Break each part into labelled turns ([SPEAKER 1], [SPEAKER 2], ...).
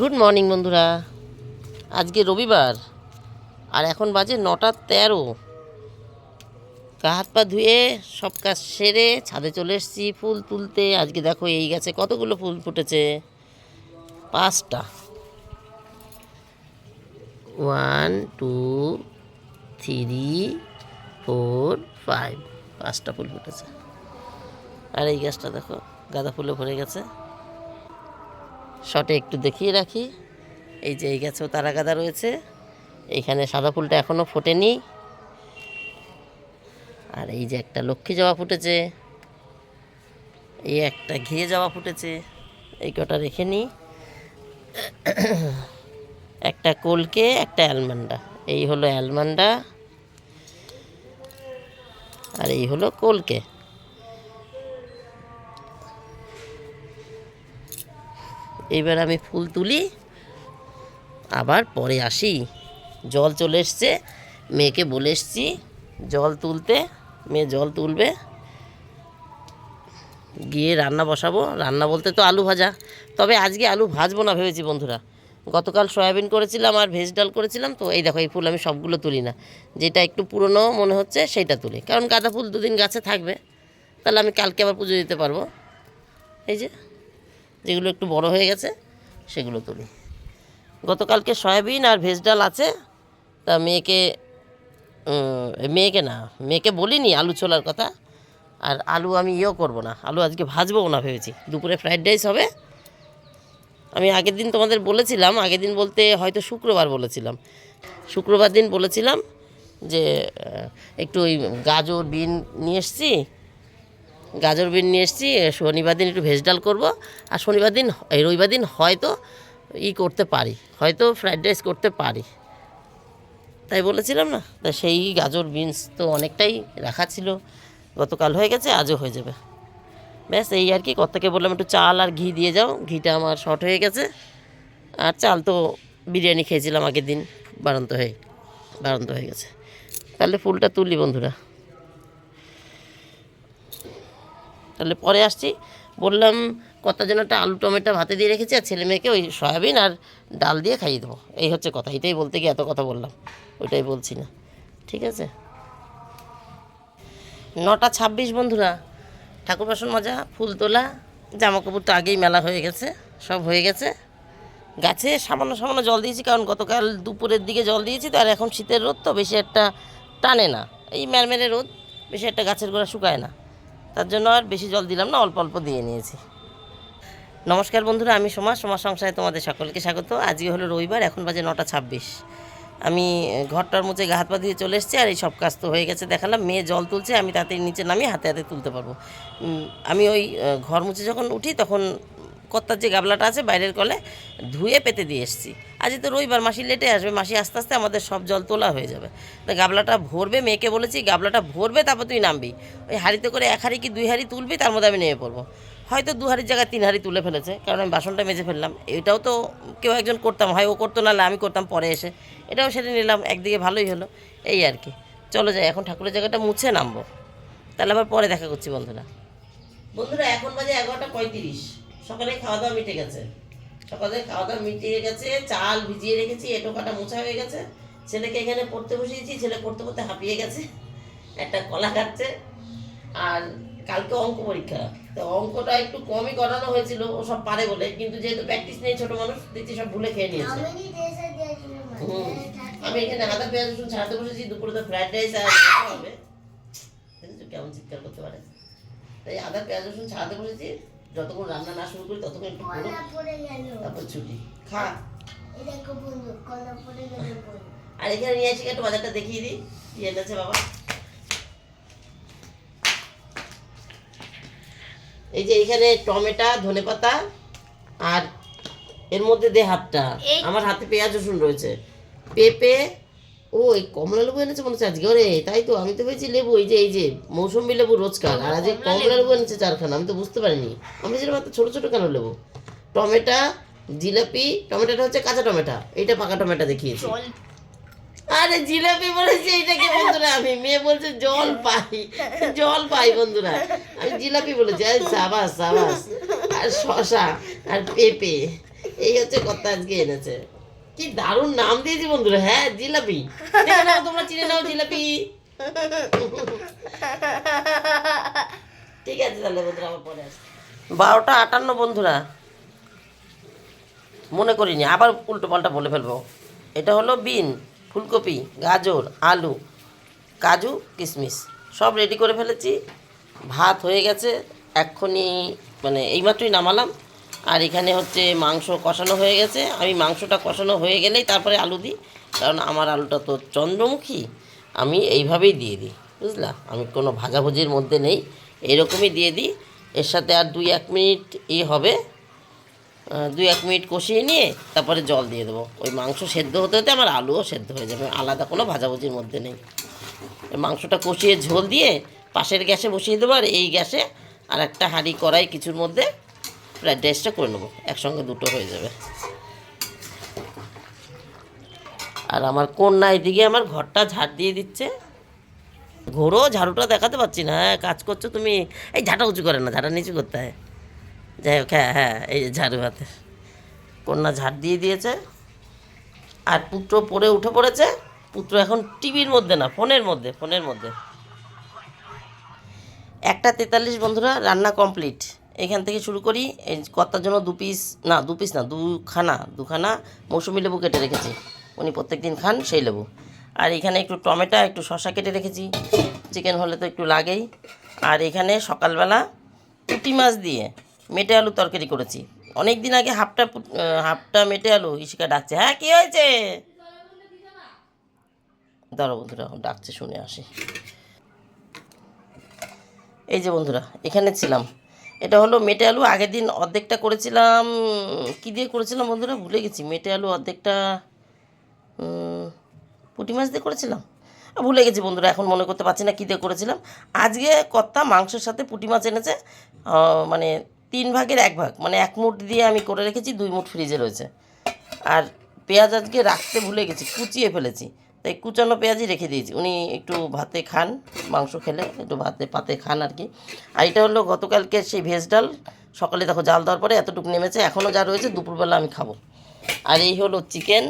[SPEAKER 1] Good morning বন্ধুরা। আজকে রবিবার, আর এখন বাজে নটা তেরো। গা হাত পা ধুয়ে সব কাজ সেরে ছাদে চলে এসেছি ফুল তুলতে। আজকে দেখো এই গাছে কতগুলো ফুল ফুটেছে। পাঁচটা। One two three four five পাঁচটা ফুল ফুটেছে। আর এই গাছটা দেখো, গাঁদা ফুলে ভরে গেছে। শটে একটু দেখিয়ে রাখি। এই যে এই গাছেও তারা গাদা রয়েছে। এইখানে সাদা ফুলটা এখনও ফোটেনি। আর এই যে একটা লক্ষ্মী জবা ফুটেছে। এই একটা ঘিয়ে জবা ফুটেছে। এই কটা রেখে নিই একটা কলকে, একটা অ্যালমান্ডা। এই হলো অ্যালমান্ডা। আর এই হলো কলকে। এবার আমি ফুল তুলি। আবার পরে আসি। জল চলে এসছে। মেয়েকে বলে এসছি, জল তুলতে। মেয়ে জল তুলবে। গিয়ে রান্না বসাবো। রান্না বলতে তো আলু ভাজা। তবে আজকে আলু ভাজবো না ভেবেছি বন্ধুরা। গতকাল সয়াবিন করেছিলাম আর ভেজ ডাল করেছিলাম। তো এই দেখো, এই ফুল আমি সবগুলো তুলি না। যেটা একটু পুরনো মনে হচ্ছে সেইটা তুলি। কারণ গাঁদা ফুল দুদিন গাছে থাকবে। তাহলে আমি কালকে আবার পুজো দিতে পারব। এই যে যেগুলো একটু বড় হয়ে গেছে, সেগুলো তুলি। গতকালকে সয়াবিন আর ভেজ ডাল আছে, তা মেয়েকে মেয়েকে না, মেয়েকে বলিনি আলু ছোলার কথা, আর আলু আমি ইয়েও করব না, আলু আজকে ভাজবো না ভেবেছি, দুপুরে ফ্রাইড রাইস হবে। আমি আগের দিন তোমাদের বলেছিলাম, আগের দিন বলতে হয়তো শুক্রবার বলেছিলাম, শুক্রবার দিন বলেছিলাম যে একটু ওই গাজর, বিন নিয়ে এসছি গাজর বিন নিয়ে এসেছি শনিবার দিন একটু ভেজ ডাল করব, আর শনিবার দিন, এই রবিবার দিন হয়তো ই করতে পারি, হয়তো ফ্রাইড রাইস করতে পারি। তাই বলেছিলাম না, তা সেই গাজর বিনস তো অনেকটাই রাখা ছিল, গতকাল হয়ে গেছে, আজও হয়ে যাবে। ব্যাস, এই আর কি, কর্তাকে বললাম একটু চাল আর ঘি দিয়ে যাও, ঘিটা আমার শর্ট হয়ে গেছে, আর চাল তো বিরিয়ানি খেয়েছিলাম আগের দিন বাড়ন্ত হয়ে বাড়ন্ত হয়ে গেছে। তাহলে ফুলটা তুলি বন্ধুরা। তাহলে পরে আসছি। বললাম, কত যেন একটা আলু, টমেটো ভাতে দিয়ে রেখেছি আর ছেলে মেয়েকে ওই সয়াবিন আর ডাল দিয়ে খাইয়ে দেবো। এই হচ্ছে কথা, এটাই বলতে গিয়ে এত কথা বললাম। ওইটাই বলছি না। ঠিক আছে? নটা ছাব্বিশ বন্ধুরা ঠাকুর বাসন মজা, ফুল তোলা জামা কাপড় তো আগেই মেলা হয়ে গেছে, সব হয়ে গেছে। গাছে সামান্য সামান্য জল দিয়েছি, কারণ গতকাল দুপুরের দিকে জল দিয়েছি তো, আর এখন শীতের রোদ তো বেশি একটা টানে না। এই ম্যারমেরে রোদ, বেশি একটা গাছের গোড়া শুকায় না। তার জন্য আর বেশি জল দিলাম না, অল্প অল্প দিয়ে নিয়েছি। নমস্কার বন্ধুরা, আমি সমাজ সমাজ সংসারে তোমাদের সকলকে স্বাগত। আজকে হলো রবিবার, এখন বাজে নটা ছাব্বিশ। আমি ঘরটার মুছে গা হাত পা দিয়ে চলে এসেছি আর এই সব কাজ তো হয়ে গেছে, দেখালাম। মেয়ে জল তুলছে, আমি তাতে নিচে নামিয়ে হাতে হাতে তুলতে পারব। আমি ওই ঘর মুছে যখন উঠি, তখন কত্তার যে গাবলাটা আছে বাইরের কলে ধুয়ে পেতে দিয়ে এসেছি। আজ তো রবিবার মাসি লেটে আসবে, মাসি আস্তে আস্তে আমাদের সব জল তোলা হয়ে যাবে। তো গাবলাটা ভরবে, মেয়েকে বলেছি, গাবলাটা ভরবে, তারপর তুই নামবি। ওই হাঁড়িতে করে এক হাঁড়ি কি দুই হাঁড়ি তুলবি? তার মধ্যে আমি নেমে পড়ব। হয়তো দু হাঁড়ির জায়গায় তিন হাঁড়ি তুলে ফেলেছে, কারণ আমি বাসনটা মেজে ফেললাম। এটাও তো কেউ একজন করতাম, হয় ও করতো, নাহলে আমি করতাম পরে এসে। এটাও সেটা নিলাম, একদিকে ভালোই হলো, এই আর কি। চলো যাই, এখন ঠাকুরের জায়গাটা মুছে নামবো। তাহলে আবার পরে দেখা করছি, বন্ধুরা। বন্ধুরা, এখন বাজে এগারোটা পঁয়ত্রিশ। সকালে খাওয়া দাওয়া মিটে গেছে। সকালে খাওয়া দাওয়া মিটিয়ে গেছে চাল ভিজিয়ে রেখেছি এটো কাটা মোছা হয়ে গেছে। ছেলেকে এখানে পড়তে বসিয়েছি ছেলে পড়তে পড়তে হাঁপিয়ে গেছে। একটা কলা খাচ্ছে আর কালকে অঙ্ক পরীক্ষা। তো অঙ্কটা একটু কমই করানো হয়েছিল ও সব পারে বলে। কিন্তু যেহেতু প্র্যাকটিস নেই ছোট মানুষ দেখছি সব ভুলে খেয়ে নিয়েছে। হুম। আমি এখানে আদা পেঁয়াজ রসুন ছাড়তে বসেছি দুপুরে তো ফ্রাইড রাইস আর হবে। কেমন চিৎকার করতে পারে। তাই আদা পেঁয়াজ রসুন ছাড়াতে বসেছি। যতক্ষণ রান্না না শুরু করি ততক্ষণ একটু করো। তারপর ছুটি। খা। আর এখানে নিয়ে আসি একটু বাজারটা দেখিয়ে দিই। কি এনেছে বাবা? এই যে এখানে টমেটো ধনেপাতা আর এর মধ্যে দে হাতটা। আমার হাতে পেঁয়াজ রসুন রয়েছে। পেঁপে ও এই কমলা লেবু এনেছে মনে হচ্ছে আজকে। ওরে তাই তো আমি তো ভেবেছি লেবু এই যে এই যে মৌসুম্বি লেবু রোজকার আর আজকে কমলা লেবু এনেছে চারখানা আমি তো বুঝতে পারিনি। আমি যেরকম এত ছোটো ছোটো কেন লেবু? টমেটো জিলাপি টমেটোটা হচ্ছে কাঁচা টমেটো এইটা পাকা টমেটো দেখিয়েছি। আরে জিলাপি বলেছি এইটাকে বন্ধুরা? আমি মেয়ে বলছে জল পাই জল পাই বন্ধুরা। আমি জিলাপি বলেছি আরে সাবাস সাবাস। আর শশা আর পেঁপে এই হচ্ছে কথা আজকে এনেছে। কি দারুণ নাম দিয়েছি বন্ধুরা হ্যাঁ জিলাপি। তোমরা চিনে নাও জিলাপি। ঠিক আছে তাহলে বন্ধুরা আমার পরে আসছি। বারোটা আটান্ন বন্ধুরা। মনে করিনি, আবার উল্টো পাল্টা বলে ফেলব। এটা হলো বিন, ফুলকপি, গাজর, আলু, কাজু কিশমিশ সব রেডি করে ফেলেছি। ভাত হয়ে গেছে, এক্ষুনি মানে এইমাত্রই নামালাম। আর এখানে হচ্ছে মাংস কষানো হয়ে গেছে। আমি মাংসটা কষানো হয়ে গেলেই তারপরে আলু দিই। কারণ আমার আলুটা তো চন্দ্রমুখী, আমি এইভাবেই দিয়ে দিই, বুঝলা? আমি কোনো ভাজাভুজির মধ্যে নেই, এরকমই দিয়ে দিই। এর সাথে আর দুই এক মিনিট ই হবে দুই এক মিনিট কষিয়ে নিয়ে তারপরে জল দিয়ে দেবো। ওই মাংস সেদ্ধ হতে হতে আমার আলুও সেদ্ধ হয়ে যাবে, আলাদা কোনো ভাজাভুজির মধ্যে নেই। মাংসটা কষিয়ে ঝোল দিয়ে পাশের গ্যাসে বসিয়ে দেবো, আর এই গ্যাসে আর একটা হাঁড়ি কড়াই কিছুর মধ্যে ফ্রাইড রাইসটা করে নেব, একসঙ্গে দুটো হয়ে যাবে। আর আমার কন্যা এদিকে আমার ঘরটা ঝাড় দিয়ে দিচ্ছে। ঘোরো ঝাড়ুটা দেখাতে পাচ্ছি না হ্যাঁ কাজ করছ তুমি? এই ঝাঁটা উঁচু করে না ঝাঁটা নিচু করতে হয়। যাই হোক হ্যাঁ হ্যাঁ এই ঝাড়ু হাতে। কন্যা ঝাড় দিয়ে দিয়েছে। আর পুত্র পড়ে উঠে পড়েছে। পুত্র এখন টিভির মধ্যে না, ফোনের মধ্যে ফোনের মধ্যে। একটা তেতাল্লিশ বন্ধুরা, রান্না কমপ্লিট। এখান থেকে শুরু করি, এই কর্তার জন্য দু পিস না, দু পিস না, দুখানা দুখানা মৌসুমি লেবু কেটে রেখেছি। উনি প্রত্যেক দিন খান সেই লেবু। আর এখানে একটু টমেটো, একটু শশা কেটে রেখেছি। চিকেন হলে তো একটু লাগেই। আর এখানে সকালবেলা পুঁটি মাছ দিয়ে মেটে আলু তরকারি করেছি। অনেক দিন আগে হাফটা হাফটা মেটে আলু ইশিকা ডাকছে। হ্যাঁ কী হয়েছে? দাঁড়ো বন্ধুরা, ডাকছে, শুনে আসি। এই যে বন্ধুরা, এখানে ছিলাম। এটা হলো মেটে আলু, আগের দিন অর্ধেকটা করেছিলাম, কী দিয়ে করেছিলাম বন্ধুরা? ভুলে গেছি, মেটে আলু অর্ধেকটা পুঁটি মাছ দিয়ে করেছিলাম? ভুলে গেছি বন্ধুরা, এখন মনে করতে পারছি না কী দিয়ে করেছিলাম। আজকে কর্তা মাংসের সাথে পুঁটি মাছ এনেছে মানে তিন ভাগের এক ভাগ মানে এক মুঠ দিয়ে আমি করে রেখেছি, দুই মুঠ ফ্রিজে রয়েছে। আর পেঁয়াজ আজকে রাখতে ভুলে গেছি, কুচিয়ে ফেলেছি। তাই কুচানো পেঁয়াজই রেখে দিয়েছি। উনি একটু ভাতে খান, মাংস খেলে, একটু ভাতে পাতে খান আর কি। আর এটা হলো গতকালকে সেই ভেজ ডাল, সকালে দেখো জাল দেওয়ার পরে এতটুকু নেমেছে এখনও যা রয়েছে দুপুরবেলা আমি খাব। আর এই হলো চিকেন।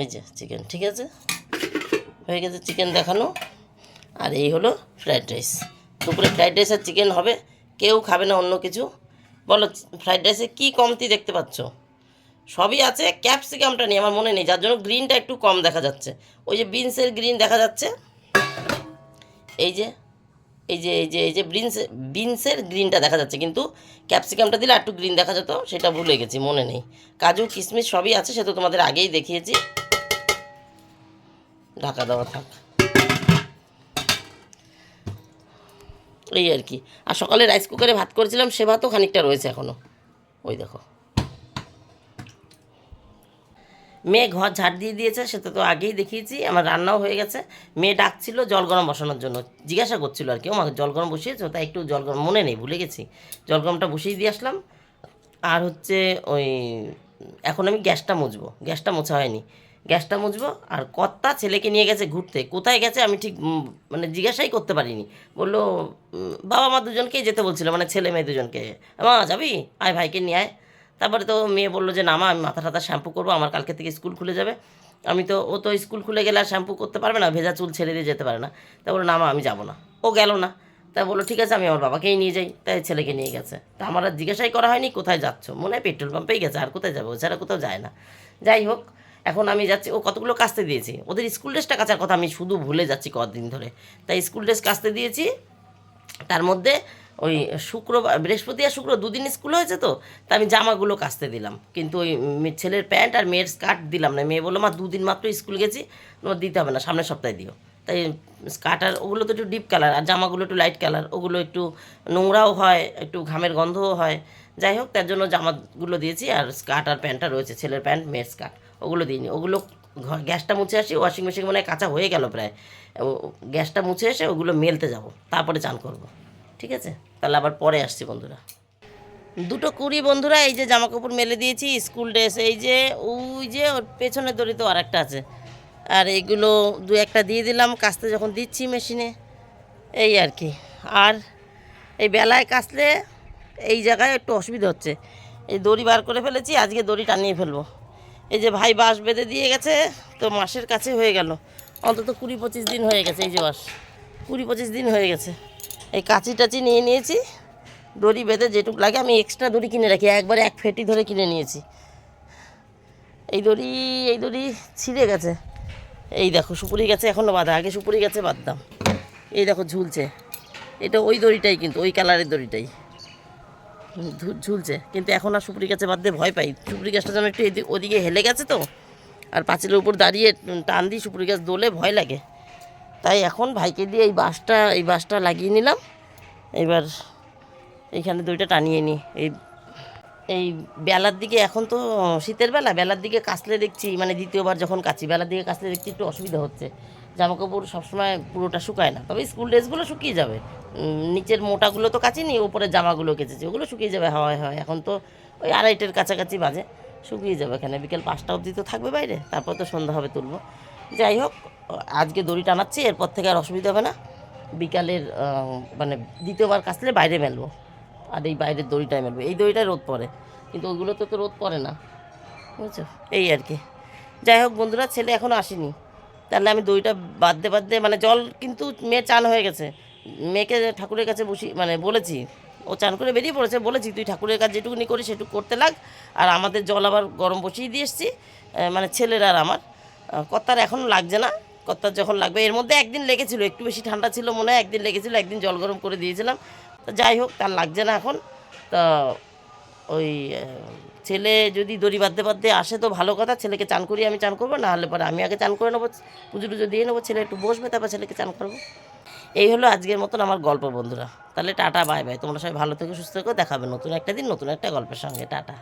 [SPEAKER 1] এই যে চিকেন, ঠিক আছে? হয়ে গেছে চিকেন দেখানো। আর এই হলো ফ্রাইড রাইস। দুপুরে ফ্রাইড রাইস আর চিকেন হবে, কেউ খাবে না অন্য কিছু। বলো, ফ্রাইড রাইসে কী কমতি দেখতে পাচ্ছ? সবই আছে ক্যাপসিকামটা নেই, আমার মনে নেই, যার জন্য গ্রিনটা একটু কম দেখা যাচ্ছে। ওই যে বিনসের গ্রিন দেখা যাচ্ছে। এই যে এই যে এই যে এই যে বিনস বিনসের গ্রিনটা দেখা যাচ্ছে, কিন্তু ক্যাপসিকামটা দিলে একটু গ্রিন দেখা যেত, সেটা ভুলে গেছি, মনে নেই। কাজু, কিশমিশ সবই আছে, সে তো তোমাদের আগেই দেখিয়েছি। ঢাকা দেওয়া থাক। এই আর কি। আর সকালে রাইস কুকারে ভাত করেছিলাম, সে ভাতও খানিকটা রয়েছে এখনও ওই দেখো। মেয়ে ঘর ঝাড় দিয়ে দিয়েছে, সেটা তো আগেই দেখিয়েছি, আমার রান্নাও হয়ে গেছে। মেয়ে ডাকছিল জল গরম বসানোর জন্য, জিজ্ঞাসা করছিল আর কি আমাকে জল গরম বসিয়েছো? তাই একটু জল গরম, মনে নেই, ভুলে গেছি। জল গরমটা বসিয়ে দিয়ে আসলাম। আর হচ্ছে ওই, এখন আমি গ্যাসটা মুছবো, গ্যাসটা মোছা হয়নি। গ্যাসটা মুছবো, আর কর্তা ছেলেকে নিয়ে গেছে ঘুরতে। কোথায় গেছে আমি ঠিক মানে জিজ্ঞাসাই করতে পারিনি। বলল বাবা মা দুজনকেই যেতে বলছিল মানে ছেলে মেয়ে দুজনকে। মা, যাবি? আয়, ভাইকে নিয়ে আয়। তারপরে তো মেয়ে বলল যে, না মা, আমি মাথা টাথা শ্যাম্পু করব, আমার কালকে থেকে স্কুল খুলে যাবে। আমি তো, ও তো স্কুল খুলে গেলে আর শ্যাম্পু করতে পারবে না, ভেজা চুল ছেড়ে দিয়ে যেতে পারে না। তা বলল, না মা, আমি যাব না। ও গেল না। তা বলল, ঠিক আছে, আমি আমার বাবাকেই নিয়ে যাই। তাই ছেলেকে নিয়ে গেছে। তা আমার আর জিজ্ঞাসাই করা হয়নি, কোথায় যাচ্ছ? মনে হয় পেট্রোল পাম্পেই গেছে, আর কোথায় যাবে? ও ছাড়া কোথাও যায় না। যাই হোক, এখন আমি যাচ্ছি, ও কতগুলো কাচতে দিয়েছি? ওদের স্কুল ড্রেসটা কাচার কথা আমি শুধু ভুলে যাচ্ছি কদিন ধরে। তাই স্কুল ড্রেস কাস্তে দিয়েছি, তার মধ্যে ওই শুক্রবার, বৃহস্পতি আর শুক্র দুদিন স্কুল হয়েছে তো, তা আমি জামাগুলো কাচতে দিলাম। কিন্তু ওই ছেলের প্যান্ট আর মেয়ের স্কার্ট দিলাম না। মেয়ে বলল, মা, দুদিন মাত্র স্কুল গেছি, তোমার দিতে হবে না, সামনের সপ্তাহে দিও। তাই স্কার্ট আর ওগুলো তো একটু ডিপ কালার, আর জামাগুলো একটু লাইট কালার, ওগুলো একটু নোংরাও হয়, একটু ঘামের গন্ধও হয়। যাই হোক, তার জন্য জামাগুলো দিয়েছি, আর স্কার্ট আর প্যান্টটা রয়েছে, ছেলের প্যান্ট, মেয়ের স্কার্ট, ওগুলো দিইনি। ওগুলো গ্যাসটা মুছে আসি ওয়াশিং মেশিন মনে কাঁচা হয়ে গেল প্রায়। গ্যাসটা মুছে এসে ওগুলো মেলতে যাব, তারপরে চান করব। ঠিক আছে? তাহলে আবার পরে আসছি বন্ধুরা। দুটো কুড়ি বন্ধুরা, এই যে জামা কাপড় মেলে দিয়েছি, স্কুল ড্রেস, এই যে, ওই যে, ওর পেছনের দড়ি তো আর একটা আছে। আর এইগুলো দু একটা দিয়ে দিলাম কাচতে যখন দিচ্ছি মেশিনে, এই আর কি। আর এই বেলায় কাচলে এই জায়গায় একটু অসুবিধা হচ্ছে। এই দড়ি বার করে ফেলেছি, আজকে দড়ি টানিয়ে ফেলব। এই যে ভাই বাঁশ বেঁধে দিয়ে গেছে, তো মাসের কাছে হয়ে গেল। অন্তত কুড়ি পঁচিশ দিন হয়ে গেছে, এই যে বাঁশ। কুড়ি পঁচিশ দিন হয়ে গেছে। এই কাঁচি টাচি নিয়ে নিয়েছি। দড়ি বেঁধে যেটুকু লাগে আমি এক্সট্রা দড়ি কিনে রাখি। একবারে এক ফেটি ধরে কিনে নিয়েছি। এই দড়ি এই দড়ি ছিঁড়ে গেছে। এই দেখো, সুপুরি গেছে এখনও বাঁধা। আগে সুপুরি গেছে বাঁধতাম। এই দেখো ঝুলছে। এটা ওই দড়িটাই কিন্তু, ওই কালারের দড়িটাই। ঝুলছে। কিন্তু এখন আর সুপুরি গাছে বাঁধতে ভয় পাই। সুপুরি গাছটা যেন একটু এদিক ওদিকে হেলে গেছে তো। আর পাঁচিলের উপর দাঁড়িয়ে টান দিই সুপুরি গাছ দোলে ভয় লাগে। তাই এখন ভাইকে দিয়ে এই বাঁশটা এই বাঁশটা লাগিয়ে নিলাম। এবার এইখানে দড়িটা টানিয়ে নিই। এই এই বেলার দিকে এখন তো শীতের বেলা, বেলার দিকে কাচলে দেখছি মানে দ্বিতীয়বার যখন কাচি, বেলার দিকে কাচলে দেখছি একটু অসুবিধা হচ্ছে। জামা কাপড় সবসময় পুরোটা শুকায় না। তবে স্কুল ড্রেসগুলো শুকিয়ে যাবে। নিচের মোটাগুলো তো কাচিনি ওপরে জামাগুলো কেচেছি, ওগুলো শুকিয়ে যাবে, হাওয়ায় হয় এখন তো ওই আড়াইটের কাছাকাছি বাজে, শুকিয়ে যাবে এখানে। বিকেল পাঁচটা অবধি তো থাকবে বাইরে, তারপর তো সন্ধ্যা হবে তুলবো। যাই হোক আজকে দড়ি টানাচ্ছি, এরপর থেকে আর অসুবিধা হবে না। বিকালের মানে দ্বিতীয়বার কাচলে বাইরে মেলবো। আর এই বাইরের দড়িটাই মেলবো। এই দড়িটায় রোদ পড়ে। কিন্তু ওইগুলোতে তো রোদ পড়ে না। বুঝছ? এই আর কি। যাই হোক বন্ধুরা, ছেলে এখনও আসেনি। তাহলে আমি দইটা বাদতে বাদতে মানে জল কিন্তু মেয়ে চান হয়ে গেছে। মেয়েকে ঠাকুরের কাছে বসি মানে বলেছি। ও চান করে বেরিয়ে পড়েছে, বলেছি, তুই ঠাকুরের কাছে যেটুকুনি করিস, সেটুকু করতে লাগ। আর আমাদের জল আবার গরম বসিয়ে দিয়ে এসছি মানে ছেলের আর আমার। কর্তার এখন লাগছে না। কর্তার যখন লাগবে। এর মধ্যে একদিন লেগেছিল, একটু বেশি ঠান্ডা ছিল মনে হয়, একদিন লেগেছিল, একদিন জল গরম করে দিয়েছিলাম। তো যাই হোক, তার লাগছে না এখন। তা ওই ছেলে যদি দড়ি বাঁধতে বাঁধতে আসে তো ভালো কথা, ছেলেকে চান করিয়ে আমি চান করব না হলে পরে আমি আগে চান করে নেব। পুজো টুজো দিয়ে নেব, ছেলে একটু বসবে, তারপর ছেলেকে চান করব। এই হলো আজকের মতন আমার গল্প বন্ধুরা। তাহলে টাটা, বাই বাই। তোমরা সবাই ভালো থেকে, সুস্থ থেকো। দেখাবে নতুন একটা দিন, নতুন একটা গল্পের সঙ্গে। টাটা।